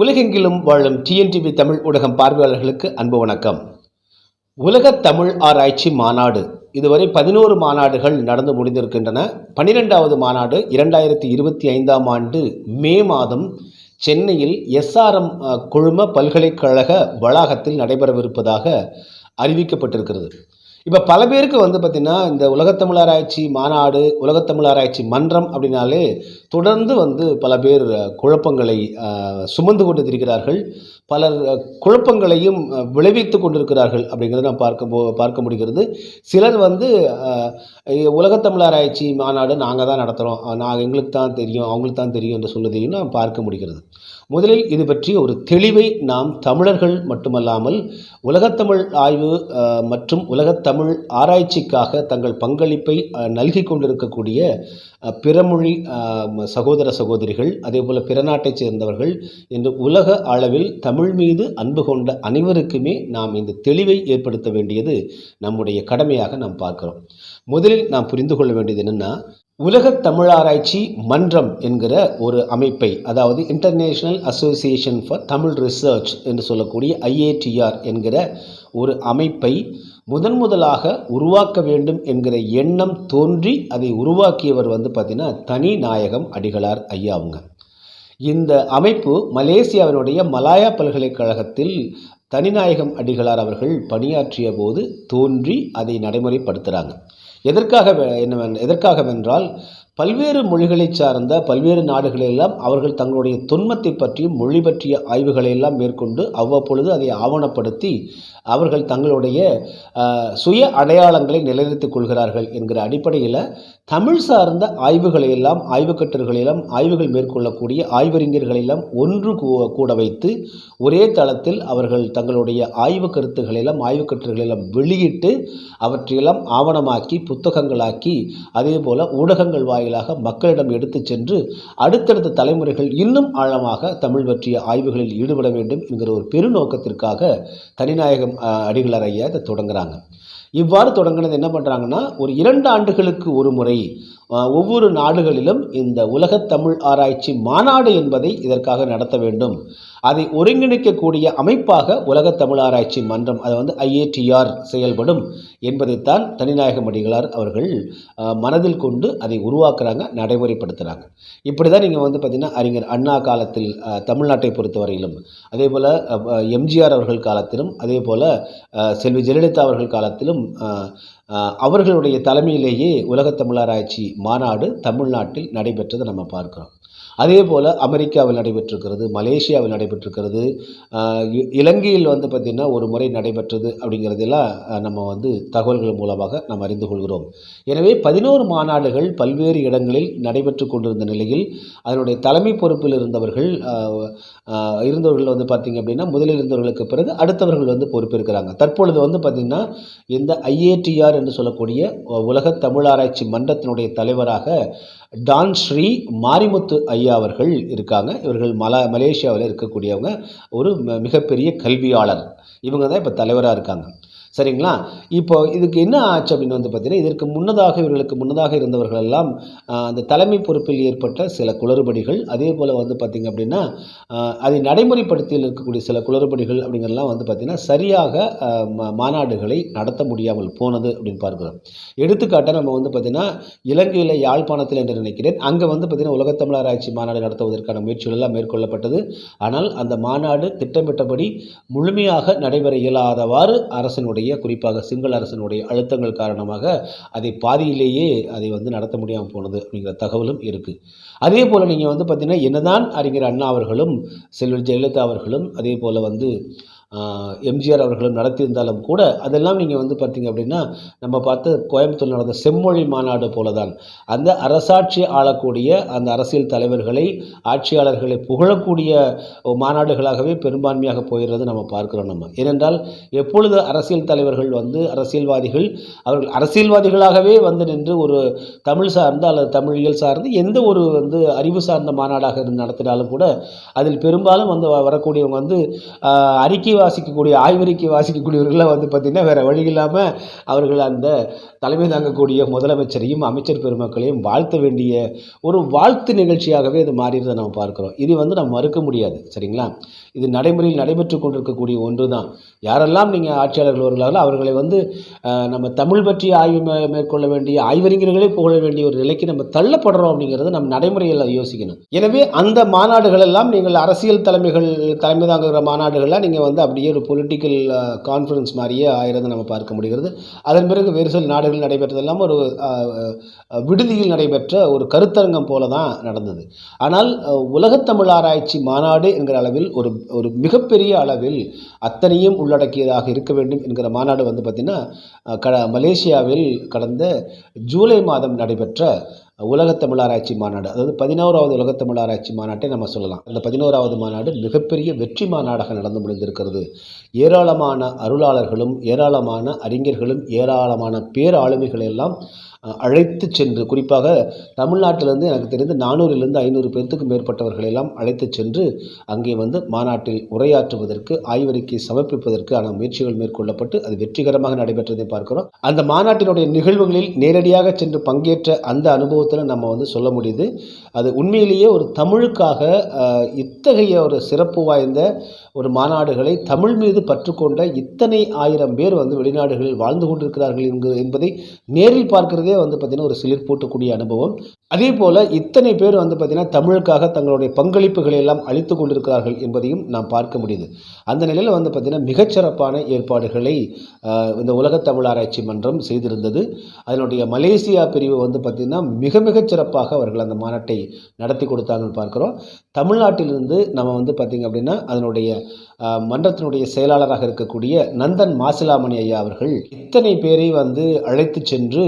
உலகெங்கிலும் வாழும் டிஎன்டிவி தமிழ் ஊடகம் பார்வையாளர்களுக்கு அன்பு வணக்கம். உலக தமிழ் ஆராய்ச்சி மாநாடு. இதுவரை பதினோரு மாநாடுகள் நடந்து முடிந்திருக்கின்றன. பனிரெண்டாவது மாநாடு இரண்டாயிரத்தி இருபத்தி ஐந்தாம் ஆண்டு மே மாதம் சென்னையில் எஸ்ஆர்எம் குழும பல்கலைக்கழக வளாகத்தில் நடைபெறவிருப்பதாக அறிவிக்கப்பட்டிருக்கிறது. இப்போ பல பேருக்கு வந்து பார்த்திங்கன்னா இந்த உலகத்தமிழ் ஆராய்ச்சி மாநாடு உலகத்தமிழ் ஆராய்ச்சி மன்றம் அப்படின்னாலே தொடர்ந்து வந்து பல பேர் குழப்பங்களை சுமந்து கொண்டு இருக்கிறார்கள் பலர் குழப்பங்களையும் விளைவித்து கொண்டிருக்கிறார்கள் அப்படிங்கிறத நாம் பார்க்க போ பார்க்க முடிகிறது. சிலர் வந்து உலகத்தமிழராய்ச்சி உலகத்தமிழ் ஆராய்ச்சி மாநாடு நாங்கள் தான் நடத்துகிறோம் நான் எங்களுக்கு தான் தெரியும் அவங்களுக்கு தான் தெரியும் என்று சொல்வதையும் நாம் பார்க்க முடிகிறது. முதலில் இது பற்றி ஒரு தெளிவை நாம் தமிழர்கள் மட்டுமல்லாமல் உலகத்தமிழ் ஆய்வு மற்றும் உலகத்தமிழ் ஆராய்ச்சிக்காக தங்கள் பங்களிப்பை நல்கி கொண்டிருக்கக்கூடிய பிறமொழி சகோதர சகோதரிகள் அதேபோல் பிற நாட்டைச் சேர்ந்தவர்கள் என்று உலக அளவில் தமிழ் மீது அன்பு கொண்ட அனைவருக்குமே நாம் இந்த தெளிவை ஏற்படுத்த வேண்டியது நம்முடைய கடமையாக நாம் பார்க்கிறோம். முதலில் நாம் புரிந்து கொள்ள வேண்டியது என்னென்னா உலக தமிழாராய்ச்சி மன்றம் என்கிற ஒரு அமைப்பை அதாவது international association for Tamil research என்று சொல்லக்கூடிய ஐஏடிஆர் என்கிற ஒரு அமைப்பை முதன் முதலாக உருவாக்க வேண்டும் என்கிற எண்ணம் தோன்றி அதை உருவாக்கியவர் வந்து பார்த்திங்கன்னா தனி நாயகம் அடிகளார் ஐயா அவங்க. இந்த அமைப்பு மலேசியாவினுடைய மலாயா பல்கலைக்கழகத்தில் தனிநாயகம் அடிகளார் அவர்கள் பணியாற்றிய போது தோன்றி அதை நடைமுறைப்படுத்துகிறாங்க எதற்காக வே- என்னவென் எதற்காகவென்றால் பல்வேறு மொழிகளைச் சார்ந்த பல்வேறு நாடுகளெல்லாம் அவர்கள் தங்களுடைய தொன்மத்தை பற்றியும் மொழி பற்றிய ஆய்வுகளை எல்லாம் மேற்கொண்டு அவ்வப்பொழுது அதை ஆவணப்படுத்தி அவர்கள் தங்களுடைய சுய அடையாளங்களை நிலைநிறுத்திக் கொள்கிறார்கள் என்கிற அடிப்படையில் தமிழ் சார்ந்த ஆய்வுகளையெல்லாம் எல்லாம் ஆய்வுகள் மேற்கொள்ளக்கூடிய ஆய்வறிஞர்களெல்லாம் ஒன்று கூ- கூட வைத்து ஒரே தளத்தில் அவர்கள் தங்களுடைய ஆய்வு கருத்துக்களிலும் எல்லாம் வெளியிட்டு அவற்றையெல்லாம் ஆவணமாக்கி புத்தகங்களாக்கி அதே போல் ஊடகங்கள் வாயிலாக மக்களிடம் எடுத்துச் சென்று அடுத்தடுத்த தலைமுறைகள் இன்னும் ஆழமாக தமிழ் பற்றிய ஆய்வுகளில் ஈடுபட வேண்டும் என்கிற ஒரு பெருநோக்கத்திற்காக தனிநாயகம் அஹ், அடிகளார் இதை இவ்வாறு தொடங்கினது என்ன பண்ணுறாங்கன்னா ஒரு இரண்டு ஆண்டுகளுக்கு ஒரு முறை ஒவ்வொரு நாடுகளிலும் இந்த உலகத் தமிழ் ஆராய்ச்சி மாநாடு என்பதை இதற்காக நடத்த வேண்டும். அதை ஒருங்கிணைக்கக்கூடிய அமைப்பாக உலக தமிழ் ஆராய்ச்சி மன்றம் அது வந்து ஐஏடிஆர் செயல்படும் என்பதைத்தான் தனிநாயகம் அடிகளார் அவர்கள் மனதில் கொண்டு அதை உருவாக்குறாங்க நடைமுறைப்படுத்துகிறாங்க இப்படி தான் நீங்கள் வந்து பார்த்திங்கன்னா அறிஞர் அண்ணா காலத்தில் தமிழ்நாட்டை பொறுத்தவரையிலும் அதே போல் எம்ஜிஆர் அவர்கள் காலத்திலும் அதே போல் செல்வி ஜெயலலிதா அவர்கள் காலத்திலும் அவர்களுடைய தலைமையிலேயே உலகத்தமிழராய்ச்சி மாநாடு தமிழ்நாட்டில் நடைபெற்றதை நம்ம பார்க்கிறோம். அதே போல் அமெரிக்காவில் நடைபெற்றிருக்கிறது மலேசியாவில் நடைபெற்றிருக்கிறது இ- இலங்கையில் வந்து பார்த்திங்கன்னா ஒரு முறை நடைபெற்றது அப்படிங்கிறதெல்லாம் நம்ம வந்து தகவல்கள் மூலமாக நாம் அறிந்து கொள்கிறோம். எனவே பதினோரு மாநாடுகள் பல்வேறு இடங்களில் நடைபெற்று கொண்டிருந்த நிலையில் அதனுடைய தலைமை பொறுப்பில் இருந்தவர்கள் இருந்தவர்கள் வந்து பார்த்திங்க அப்படின்னா முதலில் இருந்தவர்களுக்கு பிறகு அடுத்தவர்கள் வந்து பொறுப்பேற்கிறாங்க. தற்பொழுது வந்து பார்த்திங்கன்னா இந்த ஐஏடிஆர் என்று சொல்லக்கூடிய உலக தமிழாராய்ச்சி மன்றத்தினுடைய தலைவராக டான் ஸ்ரீ மாரிமுத்து ஐயா அவர்கள் இருக்காங்க. இவர்கள் மல மலேசியாவில் இருக்கக்கூடியவங்க. ஒரு மிகப்பெரிய கல்வியாளர். இவங்க தான் இப்போ தலைவராக இருக்காங்க. சரிங்களா? இப்போ இதுக்கு என்ன ஆச்சு அப்படின்னு வந்து பார்த்தீங்கன்னா இதற்கு முன்னதாக இவர்களுக்கு முன்னதாக இருந்தவர்கள் எல்லாம் அந்த தலைமை பொறுப்பில் ஏற்பட்ட சில குளறுபடிகள் அதே போல் வந்து பார்த்திங்க அப்படின்னா அதை நடைமுறைப்படுத்தியில் இருக்கக்கூடிய சில குளறுபடிகள் அப்படிங்கிறதெல்லாம் வந்து பார்த்திங்கன்னா சரியாக மா- மாநாடுகளை நடத்த முடியாமல் போனது அப்படின்னு பார்க்குறோம். எடுத்துக்காட்டாக நம்ம வந்து பார்த்திங்கன்னா இலங்கையில் யாழ்ப்பாணத்தில் என்று நினைக்கிறேன். அங்கே வந்து பார்த்திங்கன்னா உலகத்தமிழ் ஆராய்ச்சி மாநாடு நடத்துவதற்கான முயற்சிகள் எல்லாம் மேற்கொள்ளப்பட்டது. ஆனால் அந்த மாநாடு திட்டமிட்டபடி முழுமையாக நடைபெற இயலாதவாறு அரசினுடைய குறிப்பாக சிங்கள அரசினுடைய அழுத்தங்கள் காரணமாக அதை பாதியிலேயே அதை வந்து நடத்த முடியாமல் போனது அப்படிங்கிற தகவலும் இருக்குது அதே போல் நீங்கள் வந்து பார்த்தீங்கன்னா என்னதான் அறிஞர் அண்ணா அவர்களும் செல்வர் ஜெயலலிதா அவர்களும் அதே போல் வந்து எம்ஜிஆர் அவர்களும் நடத்தியிருந்தாலும் கூட அதெல்லாம் நீங்கள் வந்து பார்த்தீங்க அப்படின்னா நம்ம பார்த்து கோயம்புத்தூர் நடந்த செம்மொழி மாநாடு போல தான் அந்த அரசாட்சி ஆளக்கூடிய அந்த அரசியல் தலைவர்களை ஆட்சியாளர்களை புகழக்கூடிய மாநாடுகளாகவே பெரும்பான்மையாக போயிடுறது நம்ம பார்க்கிறோம் நம்ம. ஏனென்றால் எப்பொழுது அரசியல் தலைவர்கள் வந்து அரசியல்வாதிகள் அவர்கள் அரசியல்வாதிகளாகவே வந்து நின்று ஒரு தமிழ் சார்ந்த அல்லது தமிழியல் சார்ந்து எந்த ஒரு வந்து அறிவு சார்ந்த மாநாடாக இருந்து நடத்தினாலும் கூட அதில் பெரும்பாலும் வந்து வ- வரக்கூடியவங்க வந்து அறிக்கை வாசிக்கக்கூடிய ஆய்வறிக்கை வாசிக்கக்கூடியவர்கள்லாம் வந்து பார்த்திங்கன்னா வேறு வழி இல்லாமல் அவர்கள் அந்த தலைமை தாங்கக்கூடிய முதலமைச்சரையும் அமைச்சர் பெருமக்களையும் வாழ்த்த வேண்டிய ஒரு வாழ்த்து நிகழ்ச்சியாகவே இது மாறிடுறதை நம்ம பார்க்குறோம். இது வந்து நம்ம மறுக்க முடியாது. சரிங்களா? இது நடைமுறையில் நடைபெற்று கொண்டிருக்கக்கூடிய ஒன்று தான் யாரெல்லாம் நீங்கள் ஆட்சியாளர்கள் வருகிறார்களோ அவர்களை வந்து நம்ம தமிழ் பற்றி ஆய்வு மேற்கொள்ள வேண்டிய ஆய்வறிஞர்களே புகழ வேண்டிய ஒரு நிலைக்கு நம்ம தள்ளப்படுறோம் அப்படிங்கிறது நம்ம நடைமுறையில் யோசிக்கணும். எனவே அந்த மாநாடுகள் எல்லாம் நீங்கள் அரசியல் தலைமைகள் தலைமை தாங்குகிற மாநாடுகள்லாம் நீங்கள் வந்து அப்படியே ஒரு பொலிட்டிக்கல் கான்ஃபரன்ஸ் மாதிரியே ஆயிரதை நம்ம பார்க்க முடிகிறது. அதன் பிறகு வேறு சில நாடுகள் நடைபெற்றதெல்லாம் ஒரு விடுதியில் நடைபெற்ற ஒரு கருத்தரங்கம் போல தான் நடந்தது. ஆனால் உலகத்தமிழ் ஆராய்ச்சி மாநாடு என்கிற அளவில் ஒரு ஒரு மிகப்பெரிய அளவில் அத்தனையும் உள்ளடக்கியதாக இருக்க வேண்டும் என்கிற மாநாடு வந்து பார்த்திங்கன்னா க மலேசியாவில் கடந்த ஜூலை மாதம் நடைபெற்ற உலக தமிழாராய்ச்சி மாநாடு. அதாவது பதினோராவது உலக தமிழாராய்ச்சி மாநாட்டை நம்ம சொல்லலாம். அந்த பதினோராவது மாநாடு மிகப்பெரிய வெற்றி மாநாடாக நடந்து முடிந்திருக்கிறது. ஏராளமான அருளாளர்களும் ஏராளமான அறிஞர்களும் ஏராளமான பேராளுமைகள் எல்லாம் அழைத்து சென்று குறிப்பாக தமிழ்நாட்டிலேருந்து எனக்கு தெரிந்து நானூறிலிருந்து ஐநூறு பேர்த்துக்கு மேற்பட்டவர்கள் எல்லாம் அழைத்து சென்று அங்கே வந்து மாநாட்டில் உரையாற்றுவதற்கு ஆய்வறிக்கை சமர்ப்பிப்பதற்கான முயற்சிகள் மேற்கொள்ளப்பட்டு அது வெற்றிகரமாக நடைபெற்றதை பார்க்கிறோம். அந்த மாநாட்டினுடைய நிகழ்வுகளில் நேரடியாக சென்று பங்கேற்ற அந்த அனுபவத்தில் நம்ம வந்து சொல்ல முடியுது. அது உண்மையிலேயே ஒரு தமிழுக்காக இத்தகைய ஒரு சிறப்பு வாய்ந்த ஒரு மாநாடுகளை தமிழ் மீது பற்றுக்கொண்ட இத்தனை ஆயிரம் பேர் வந்து வெளிநாடுகளில் வாழ்ந்து கொண்டிருக்கிறார்கள் என்பதை நேரில் பார்க்கிறது வந்து பார்த்திங்கன்னா ஒரு சிலிர்ப்பூட்டக்கூடிய அனுபவம். அதே போல் இத்தனை பேர் வந்து பார்த்திங்கன்னா தமிழுக்காக தங்களுடைய பங்களிப்புகளை எல்லாம் அளித்து கொண்டிருக்கிறார்கள் என்பதையும் நாம் பார்க்க முடியுது. அந்த நிலையில் வந்து பார்த்திங்கன்னா மிகச்சிறப்பான ஏற்பாடுகளை இந்த உலகத் தமிழ் ஆராய்ச்சி மன்றம் செய்திருந்தது. அதனுடைய மலேசியா பிரிவு வந்து பார்த்திங்கன்னா மிக மிகச் சிறப்பாக அவர்கள் அந்த மாநாட்டை நடத்தி கொடுத்தாங்கன்னு பார்க்குறோம். தமிழ்நாட்டிலிருந்து நம்ம வந்து பார்த்திங்க அப்படின்னா அதனுடைய மன்றத்தினுடைய செயலாளராக இருக்கக்கூடிய நந்தன் மாசிலாமணி ஐயா அவர்கள் இத்தனை பேரை வந்து அழைத்து சென்று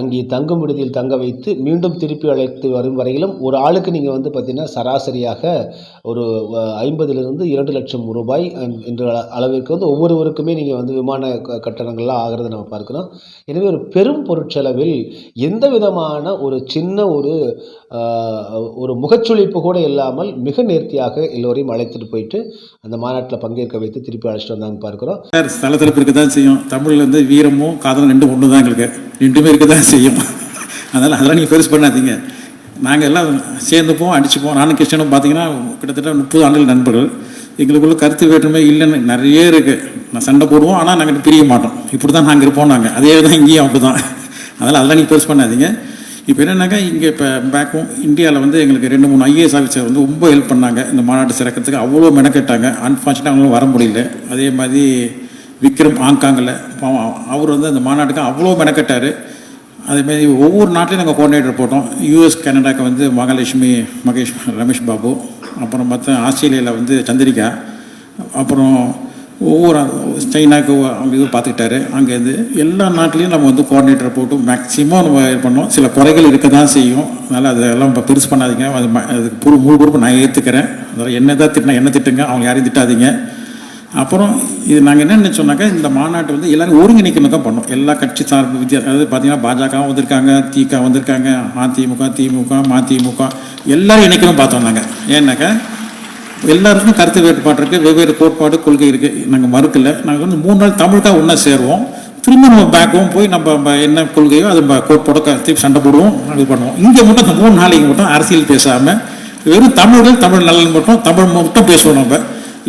அங்கே தங்கும் விடுதியில் தங்க வைத்து மீண்டும் திருப்பி அழைத்து வரும் வரையிலும் ஒரு ஆளுக்கு நீங்கள் வந்து பார்த்தீங்கன்னா சராசரியாக ஒரு ஐம்பதுலேருந்து இரண்டு லட்சம் ரூபாய் என்ற அளவிற்கு வந்து ஒவ்வொருவருக்குமே நீங்கள் வந்து விமான க- கட்டணங்கள்லாம் ஆகிறத நம்ம பார்க்கிறோம். எனவே ஒரு பெரும் பொருட்செலவில் எந்த விதமான ஒரு சின்ன ஒரு ஒரு முகச்சுழிப்பு கூட இல்லாமல் மிக நேர்த்தியாக எல்லோரையும் அழைத்துட்டு போயிட்டு அந்த மாநாட்டில் பங்கேற்க வைத்து திருப்பி அழைச்சிட்டு வந்தாங்க பார்க்குறோம். சார் ஸ்தலத்திறப்பு இருக்க தான் செய்யும். தமிழில் வந்து வீரமும் காதலும் ரெண்டும் ஒன்று தான் எங்களுக்கு. ரெண்டுமே இருக்க தான் செய்யும். அதனால் அதெல்லாம் நீங்கள் பெருசு பண்ணாதீங்க. நாங்கள் எல்லாம் சேர்ந்துப்போம் அடிச்சுப்போம் நானும் கிருஷ்ணனும் பார்த்தீங்கன்னா கிட்டத்தட்ட முப்பது ஆண்டுகள் நண்பர்கள். எங்களுக்குள்ள கருத்து வேற்றுமை இல்லைன்னு நிறைய இருக்குது நான் சண்டை போடுவோம் ஆனால் நாங்கள் பிரிய மாட்டோம். இப்படி தான் நாங்கள் இருப்போம் நாங்கள் அதே தான் இங்கேயும் அப்படி தான் அதனால் அதெல்லாம் நீங்கள் பெருசு பண்ணாதீங்க. இப்போ என்னென்னாக்கா இங்கே இப்போ பேக்கும் இந்தியாவில் வந்து எங்களுக்கு ரெண்டு மூணு ஐஏஎஸ் ஆஃபீஸர் வந்து ரொம்ப ஹெல்ப் பண்ணாங்க. இந்த மாநாட்டு சிறக்கிறதுக்கு அவ்வளோ மெனக்கெட்டாங்க. அன்ஃபார்ச்சுனேட்டாக அவங்களும் வர முடியல. அதே மாதிரி விக்ரம் ஹாங்காங்கில் அவர் வந்து அந்த மாநாட்டுக்கு அவ்வளோ மெனக்கெட்டார். அதேமாதிரி ஒவ்வொரு நாட்டிலையும் நாங்கள் கோஆர்டினேட்டர் போட்டோம். யூஎஸ் கனடாக்கு வந்து மகாலட்சுமி மகேஷ் ரமேஷ் பாபு. அப்புறம் பார்த்தா ஆஸ்திரேலியாவில் வந்து சந்திரிகா. அப்புறம் ஒவ்வொரு சைனாக்கு அவங்க இது பார்த்துக்கிட்டாரு. அங்கேருந்து எல்லா நாட்டிலையும் நம்ம வந்து கோஆர்டினேட்டர் போட்டு மேக்ஸிமம் நம்ம இது பண்ணோம். சில குறைகள் இருக்க தான் செய்யும். அதனால் அதெல்லாம் இப்போ பெருசு பண்ணாதீங்க. அது அதுக்கு புரு முழு பொறுப்பு நான் ஏற்றுக்கிறேன் அதனால் என்ன தான் திட்டினா என்ன திட்டுங்க. அவங்க யாரையும் திட்டாதீங்க. அப்புறம் இது நாங்கள் என்ன சொன்னாக்கா இந்த மாநாட்டு வந்து எல்லாரும் ஒருங்கிணைக்கணும் தான் பண்ணோம். எல்லா கட்சி சார்பு வித்தியாசம் அதாவது பார்த்தீங்கன்னா பாஜக வந்திருக்காங்க திக வந்திருக்காங்க அதிமுக திமுக மதிமுக எல்லோரும் இணைக்கணும் பார்த்தோம் நாங்கள் ஏன்னாக்கா எல்லாருக்கும் கருத்து வேறுபாடு இருக்குது வெவ்வேறு கோட்பாடு கொள்கை இருக்குது நாங்கள் மறுக்கல. நாங்கள் வந்து மூணு நாள் தமிழுக்காக ஒன்றா சேருவோம். திரும்ப நம்ம பேக்கவும் போய் நம்ம என்ன கொள்கையோ அது நம்ம கோட்பாட திருப்பி சண்டை போடுவோம் இது பண்ணுவோம். இங்கே மட்டும் அந்த மூணு நாளைக்கு மட்டும் அரசியல் பேசாமல் வெறும் தமிழர்கள் தமிழ் நலன் மட்டும் தமிழ் மட்டும் பேசுவோம் நம்ம.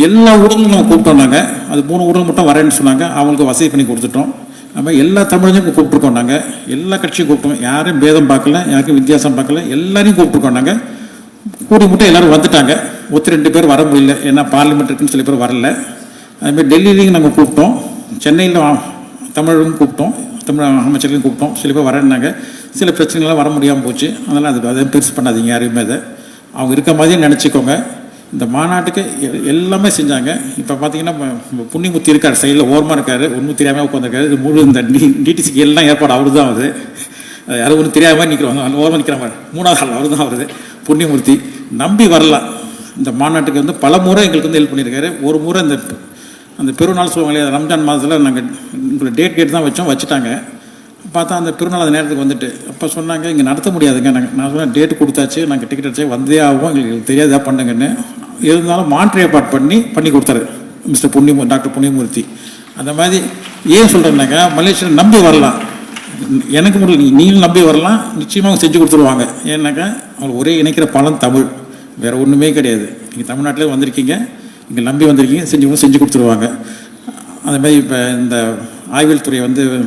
எல்லா ஊடகங்களும் நம்ம கூப்பிட்டோம் நாங்கள் அது மூணு ஊடகம் மட்டும் வரேன்னு சொன்னாங்க. அவங்களுக்கு வசதி பண்ணி கொடுத்துட்டோம். நம்ம எல்லா தமிழையும் கூப்பிட்டுருக்கோம் நாங்கள் எல்லா கட்சியும் கூப்பிட்டோம். யாரையும் பேதம் பார்க்கல யாருக்கும் வித்தியாசம் பார்க்கல எல்லாரையும் கூப்பிட்டுருக்கோம் நாங்கள் கூடி மட்டும் எல்லோரும் வந்துட்டாங்க. ஒத்து ரெண்டு பேர் வர முடியல. ஏன்னா பார்லிமெண்ட் இருக்குன்னு சில பேர் வரல. அதுமாதிரி டெல்லியிலையும் நாங்கள் கூப்பிட்டோம். சென்னையில் தமிழரும் கூப்பிட்டோம். தமிழ் அமைச்சர்களையும் கூப்பிட்டோம். சில பேர் வரேன்னாங்க. சில பிரச்சனைகள்லாம் வர முடியாமல் போச்சு. அதனால் அது அதை பெருசு பண்ணாதீங்க யாரையுமே அதை. அவங்க இருக்க மாதிரியே நினச்சிக்கோங்க. இந்த மாநாட்டுக்கு எ- எல்லாமே செஞ்சாங்க. இப்போ பார்த்தீங்கன்னா புண்ணிமுத்தி இருக்கார் சைடில் ஓரமாக இருக்கார். ஒன்றும் தெரியாமல் உட்காந்துருக்காரு முழு இந்த டி டிடிசிக்கு எல்லாம் ஏற்பாடு அவர் தான் அது யாரும் ஒன்றும் தெரியாமல் நிற்கிறோம் ஓரமாக நிற்கிற மாதிரி மூணாவது ஆள் அவர். தான் வருது புண்ணியமூர்த்தி நம்பி வரலாம் இந்த மாநாட்டுக்கு வந்து பல முறை எங்களுக்கு வந்து ஹெல்ப் பண்ணியிருக்காரு. ஒரு முறை இந்த அந்த பெருநாள் சொல்லுவாங்க இல்லையா ரம்ஜான் மாதத்தில் நாங்கள் உங்களை டேட் கேட்டு தான் வச்சோம் வச்சுட்டாங்க. பார்த்தா அந்த பெருநாள் அந்த நேரத்துக்கு வந்துட்டு அப்போ சொன்னாங்க இங்கே நடத்த முடியாதுங்க நாங்கள் நான் சொன்னேன் டேட் கொடுத்தாச்சு நாங்கள் டிக்கெட் அடிச்சு வந்தே ஆகும் எங்களுக்கு தெரியாதா பண்ணுங்கன்னு. இருந்தாலும் மாற்று ஏற்பாடு பண்ணி பண்ணி கொடுத்தாரு மிஸ்டர் புண்ணியமூ டாக்டர் புண்ணியமூர்த்தி. அந்த மாதிரி ஏன் சொல்கிறேன்னாக்கா மலேசியாவில் நம்பி வரலாம். எனக்கு முடியல நீங்களும் நம்பி வரலாம் நிச்சயமாக செஞ்சு கொடுத்துருவாங்க. ஏன்னாக்கா அவங்க ஒரே இணைக்கிற பலம் தமிழ். வேறு ஒன்றுமே கிடையாது. நீங்கள் தமிழ்நாட்டிலே வந்திருக்கீங்க இங்கே நம்பி வந்திருக்கீங்க செஞ்சு செஞ்சு கொடுத்துருவாங்க. அதேமாதிரி மாதிரி இப்போ இந்த ஆய்வியல் துறை வந்து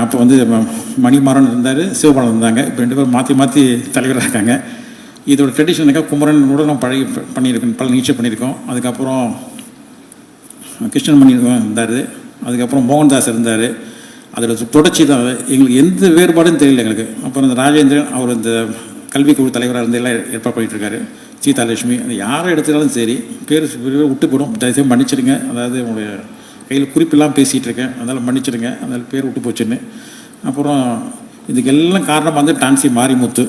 அப்போ வந்து ம- மணிமாறன் இருந்தார் சிவபாலன் இருந்தாங்க. இப்போ ரெண்டு பேரும் மாற்றி மாற்றி தலைவராக இருக்காங்க. இதோட ட்ரெடிஷனுக்காக குமரன் கூட நான் பழகி பண்ணியிருக்கேன் பல நிகழ்ச்சி பண்ணியிருக்கோம். அதுக்கப்புறம் கிருஷ்ணன் மணி இருந்தார். அதுக்கப்புறம் மோகன்தாஸ் இருந்தார். அதோட தொடர்ச்சி தான். எங்களுக்கு எந்த வேறுபாடும் தெரியல எங்களுக்கு. அப்புறம் இந்த ராஜேந்திரன் அவர் இந்த கல்விக்குழு தலைவராக இருந்து எல்லாம் ஏற்பாடு பண்ணிட்டு இருக்காரு சீதாலட்சுமி அது யாரை எடுத்தாலும் சரி பேர் விட்டு போடும். தயவுசெய்து மன்னிச்சிடுங்க. அதாவது உங்களுடைய கையில் குறிப்பெல்லாம் பேசிகிட்டு இருக்கேன். அதனால் மன்னிச்சிடுங்க. அதனால் பேர் விட்டு போச்சுன்னு. அப்புறம் இதுக்கு எல்லாம் காரணம் வந்து டான்சி மாரிமுத்து.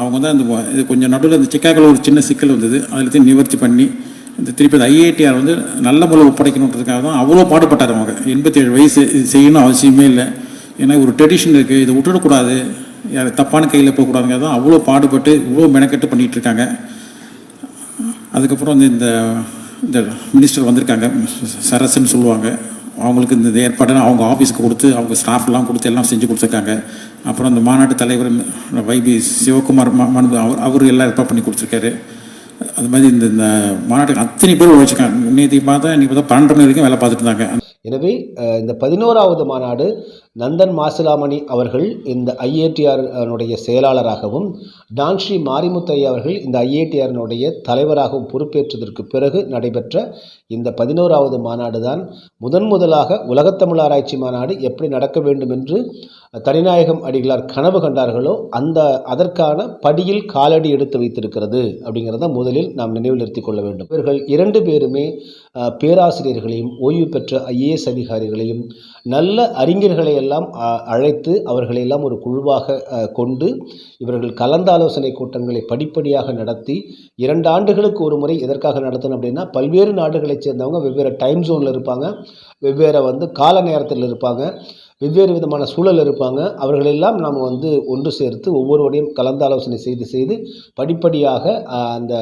அவங்க தான் இந்த இது கொஞ்சம் நடுவில் இந்த சிக்காகோவில் ஒரு சின்ன சிக்கல் வந்தது. அதில் நிவர்த்தி பண்ணி இந்த திருப்பி அந்த ஐஐடிஆர் வந்து நல்ல முறையில் ஒப்படைக்கணுன்றதுக்காக தான் அவ்வளோ பாடுபட்டார் அவங்க. எண்பத்தி ஏழு வயசு இது செய்யணும் அவசியமே இல்லை. ஏன்னா ஒரு ட்ரெடிஷன் இருக்குது இதை விட்டுடக்கூடாது. தப்பான கையில் போகக்கூடாதுங்க. தான் அவ்வளோ பாடுபட்டு இவ்வளோ மெனக்கெட்டு பண்ணிகிட்டு இருக்காங்க அதுக்கப்புறம் வந்து இந்த இந்த மினிஸ்டர் வந்திருக்காங்க. சரஸ்ன்னு சொல்லுவாங்க. அவங்களுக்கு இந்த ஏற்பாடு அவங்க ஆஃபீஸுக்கு கொடுத்து அவங்க ஸ்டாஃப்லாம் கொடுத்து எல்லாம் செஞ்சு கொடுத்துருக்காங்க. அப்புறம் இந்த மாநாட்டு தலைவர் வைபி சிவகுமார் மனு அவர் அவர் எல்லாம் ஏற்பாடு பண்ணி கொடுத்துருக்காரு. அது மாதிரி இந்த இந்த மாநாட்டுக்கு அத்தனை பேர் உழைச்சிருக்காங்க. நேற்று பார்த்தா இன்னைக்கு பார்த்தா பன்னெண்டு மணி வரைக்கும் வேலை பார்த்துட்டு இருந்தாங்க. எனவே இந்த பதினோராவது மாநாடு நந்தன் மாசிலாமணி அவர்கள் இந்த ஐஏடிஆர்னுடைய செயலாளராகவும் டான்ஸ்ரீ மாரிமுத்தையா அவர்கள் இந்த ஐஏடிஆர்னுடைய தலைவராகவும் பொறுப்பேற்றதற்கு பிறகு நடைபெற்ற இந்த பதினோராவது மாநாடு தான் முதன் முதலாக உலகத்தமிழ் ஆராய்ச்சி மாநாடு எப்படி நடக்க வேண்டும் என்று தனிநாயகம் அடிகளார் கனவு கண்டார்களோ அந்த அதற்கான படியில் காலடி எடுத்து வைத்திருக்கிறது அப்படிங்கிறத முதலில் நாம் நினைவில் நிறுத்திக் கொள்ள வேண்டும். இவர்கள் இரண்டு பேருமே பேராசிரியர்களையும் ஓய்வு பெற்ற ஐஏஎஸ் அதிகாரிகளையும் நல்ல அறிஞர்களை எல்லாம் அ- அழைத்து அவர்களை எல்லாம் ஒரு குழுவாக கொண்டு இவர்கள் கலந்தாலோசனை கூட்டங்களை படிப்படியாக நடத்தி இரண்டு ஆண்டுகளுக்கு ஒரு முறை எதற்காக நடத்தணும் அப்படின்னா பல்வேறு நாடுகளைச் சேர்ந்தவங்க வெவ்வேறு டைம் ஜோனில் இருப்பாங்க வெவ்வேறு வந்து கால நேரத்தில் இருப்பாங்க வெவ்வேறு விதமான சூழல் இருப்பாங்க. அவர்களெல்லாம் நாம் வந்து ஒன்று சேர்த்து ஒவ்வொருவரையும் கலந்தாலோசனை செய்து செய்து படிப்படியாக அந்த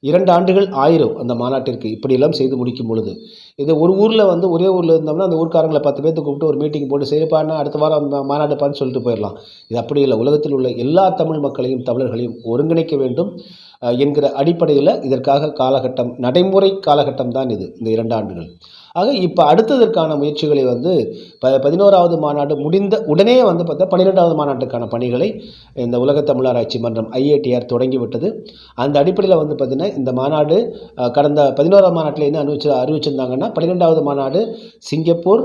இரண்டு ஆண்டுகள் ஆயிரும் அந்த மாநாட்டிற்கு. இப்படியெல்லாம் செய்து முடிக்கும் பொழுது. இது ஒரு ஊரில் வந்து ஒரே ஊரில் இருந்தோம்னா அந்த ஊர்க்காரங்களை பத்து பேர்த்து கூப்பிட்டு ஒரு மீட்டிங் போட்டு சரிப்பாண்ணா அடுத்த வாரம் மா- மாநாடுப்பான்னு சொல்லிட்டு போயிடலாம் இது அப்படி இல்லை. உலகத்தில் உள்ள எல்லா தமிழ் மக்களையும் தமிழர்களையும் ஒருங்கிணைக்க வேண்டும் என்கிற அடிப்படையில் இதற்காக காலகட்டம் நடைமுறை காலகட்டம் தான் இது இந்த இரண்டு ஆண்டுகள். ஆக இப்போ அடுத்ததற்கான முயற்சிகளை வந்து ப பதினோராவது மாநாடு முடிந்த உடனே வந்து பார்த்தா பன்னிரெண்டாவது மாநாட்டுக்கான பணிகளை இந்த உலக தமிழராட்சி மன்றம் ஐஏடிஆர் தொடங்கிவிட்டது. அந்த அடிப்படையில் வந்து பார்த்திங்கன்னா இந்த மாநாடு கடந்த பதினோராம் மாநாட்டில் என்ன அறிவிச்சு அறிவிச்சிருந்தாங்கன்னா பன்னிரெண்டாவது மாநாடு சிங்கப்பூர்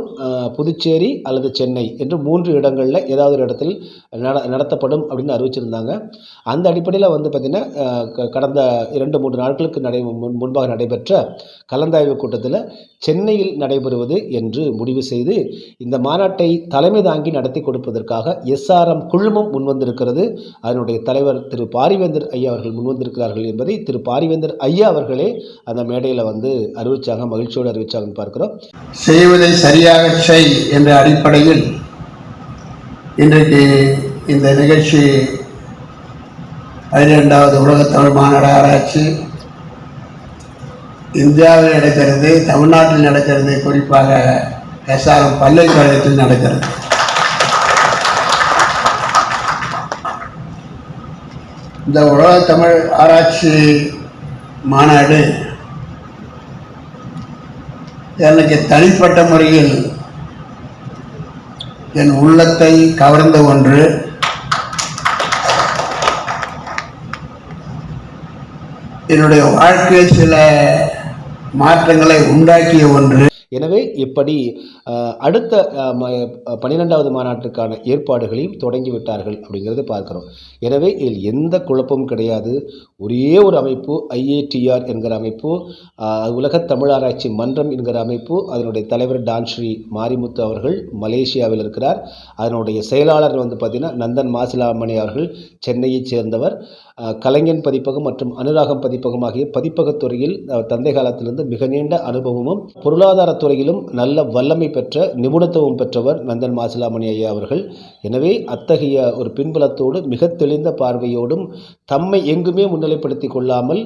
புதுச்சேரி அல்லது சென்னை என்று மூன்று இடங்களில் ஏதாவது ஒரு இடத்தில் நட நடத்தப்படும் அப்படின்னு அறிவிச்சிருந்தாங்க. அந்த அடிப்படையில் வந்து பார்த்திங்கன்னா க- கடந்த இரண்டு மூன்று நாட்களுக்கு நடை முன் முன்பாக நடைபெற்ற கலந்தாய்வு கூட்டத்தில் சென்னையில் நடைபெறுவது என்று முடிவு செய்து இந்த மாநாட்டை தலைமை தாங்கி நடத்தி கொடுப்பதற்காக எஸ்ஆர்எம் குழுமம் முன்வந்திருக்கிறது. அதனுடைய தலைவர் திரு பாரிவேந்தர் ஐயா அவர்கள் முன்வந்திருக்கிறார்கள் என்பதை திரு பாரிவேந்தர் ஐயா அவர்களே அந்த மேடையில் வந்து அறிவிச்சாங்க மகிழ்ச்சியோடு அறிவிச்சாங்கன்னு பார்க்கிறோம். செய்வதை சரியாக செய் என்ற அடிப்படையில் இன்றைக்கு இந்த நிகழ்ச்சி பதினெண்டாவது உலக தமிழ் மாநாடு ஆராய்ச்சி. இந்தியாவில் நடக்கிறது தமிழ்நாட்டில் நடக்கிறது குறிப்பாக எஸ்ஆர்எம் பல்கலைக்கழகத்தில் நடக்கிறது. இந்த உலக தமிழ் ஆராய்ச்சி மாநாடு எனக்கு தனிப்பட்ட முறையில் என் உள்ளத்தை கவர்ந்த ஒன்று என்னுடைய வாழ்க்கையில் சில மாற்றங்களை உண்டாக்கிய ஒன்று எனவே இப்படி அடுத்த ம- பன்னிரெண்டாவது மாநாட்டுக்கான ஏற்பாடுகளையும் தொடங்கிவிட்டார்கள் அப்படிங்கிறத பார்க்கிறோம். எனவே இதில் எந்த குழப்பமும் கிடையாது. ஒரே ஒரு அமைப்பு ஐஏடிஆர் என்கிற அமைப்பு அஹ், உலகத் தமிழாராய்ச்சி மன்றம் என்கிற அமைப்பு அதனுடைய தலைவர் டான்ஸ்ரீ மாரிமுத்து அவர்கள் மலேசியாவில் இருக்கிறார். அதனுடைய செயலாளர் வந்து பார்த்திங்கன்னா நந்தன் மாசிலாமணி அவர்கள் சென்னையைச் சேர்ந்தவர். கலைஞன் பதிப்பகம் மற்றும் அனுராகம் பதிப்பகம் ஆகிய பதிப்பகத் துறையில் தந்தை காலத்திலிருந்து மிக நீண்ட அனுபவமும் பொருளாதாரத்துறையிலும் நல்ல வல்லமை பெற்ற நிபுணத்துவம் பெற்றவர் நந்தன் மாசிலாமணி ஐயா அவர்கள். எனவே அத்தகைய ஒரு பின்புலத்தோடு மிக தெளிந்த பார்வையோடும் தம்மை எங்குமே முன்னிலைப்படுத்தி கொள்ளாமல்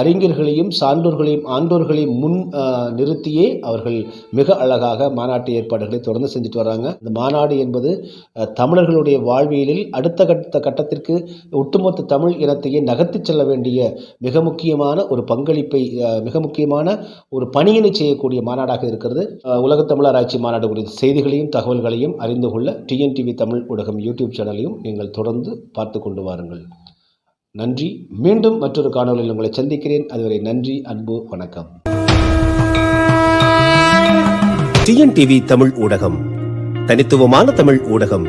அறிஞர்களையும் சான்றோர்களையும் ஆண்டோர்களையும் முன் நிறுத்தியே அவர்கள் மிக அழகாக மாநாட்டு ஏற்பாடுகளை தொடர்ந்து செஞ்சுட்டு வராங்க. இந்த மாநாடு என்பது தமிழர்களுடைய வாழ்வியலில் அடுத்த கட்ட கட்டத்திற்கு ஒட்டுமொத்த தமிழ் இனத்தையே நகர்த்திச் செல்ல வேண்டிய மிக முக்கியமான ஒரு பங்களிப்பை மிக முக்கியமான ஒரு பணியினை செய்யக்கூடிய மாநாடாக இருக்கிறது. உலக தமிழராய்ச்சி மாநாடு குறித்த செய்திகளையும் தகவல்களையும் அறிந்து கொள்ள டிஎன்டிவி தமிழ் ஊடகம் யூடியூப் சேனலையும் நீங்கள் தொடர்ந்து பார்த்து கொண்டு வாருங்கள். நன்றி. மீண்டும் மற்றொரு காணொலியில் உங்களை சந்திக்கிறேன். அதுவரை நன்றி அன்பு வணக்கம். டிஎன்டிவி தமிழ் ஊடகம் தனித்துவமான தமிழ் ஊடகம்.